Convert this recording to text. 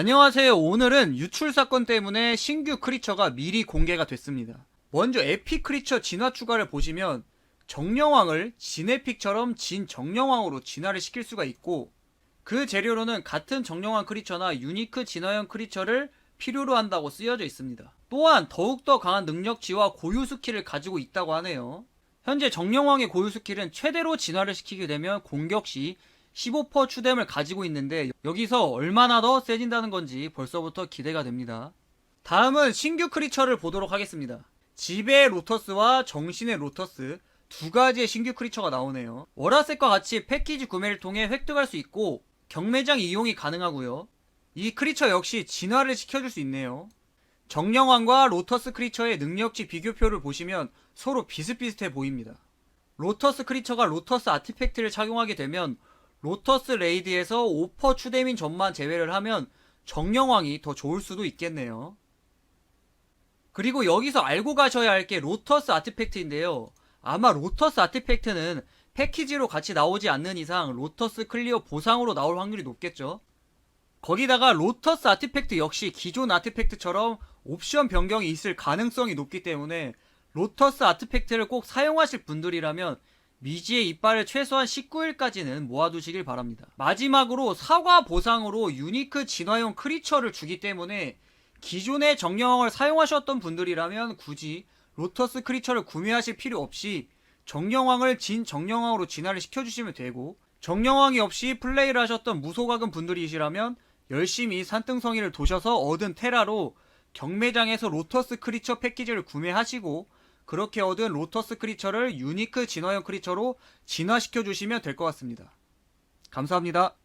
안녕하세요. 오늘은 유출 사건 때문에 신규 크리처가 미리 공개가 됐습니다. 먼저 에픽 크리처 진화 추가를 보시면 정령왕을 진에픽처럼 진 정령왕으로 진화를 시킬 수가 있고 그 재료로는 같은 정령왕 크리처나 유니크 진화형 크리처를 필요로 한다고 쓰여져 있습니다. 또한 더욱더 강한 능력치와 고유 스킬을 가지고 있다고 하네요. 현재 정령왕의 고유 스킬은 최대로 진화를 시키게 되면 공격 시 15% 추뎀을 가지고 있는데 여기서 얼마나 더 세진다는 건지 벌써부터 기대가 됩니다. 다음은 신규 크리처를 보도록 하겠습니다. 지배의 로터스와 정신의 로터스 두 가지의 신규 크리처가 나오네요. 월화색과 같이 패키지 구매를 통해 획득할 수 있고 경매장 이용이 가능하고요. 이 크리처 역시 진화를 시켜줄 수 있네요. 정령왕과 로터스 크리처의 능력치 비교표를 보시면 서로 비슷비슷해 보입니다. 로터스 크리처가 로터스 아티팩트를 착용하게 되면 로터스 레이드에서 5% 추뎀인 점만 제외를 하면 정령왕이 더 좋을 수도 있겠네요. 그리고 여기서 알고 가셔야 할 게 로터스 아티팩트인데요. 아마 로터스 아티팩트는 패키지로 같이 나오지 않는 이상 로터스 클리어 보상으로 나올 확률이 높겠죠. 거기다가 로터스 아티팩트 역시 기존 아티팩트처럼 옵션 변경이 있을 가능성이 높기 때문에 로터스 아티팩트를 꼭 사용하실 분들이라면 미지의 이빨을 최소한 19일까지는 모아두시길 바랍니다. 마지막으로 사과 보상으로 유니크 진화용 크리처를 주기 때문에 기존의 정령왕을 사용하셨던 분들이라면 굳이 로터스 크리처를 구매하실 필요 없이 정령왕을 진 정령왕으로 진화를 시켜주시면 되고 정령왕이 없이 플레이를 하셨던 무소각은 분들이시라면 열심히 산등성이를 도셔서 얻은 테라로 경매장에서 로터스 크리처 패키지를 구매하시고 그렇게 얻은 로터스 크리처를 유니크 진화형 크리처로 진화시켜 주시면 될 것 같습니다. 감사합니다.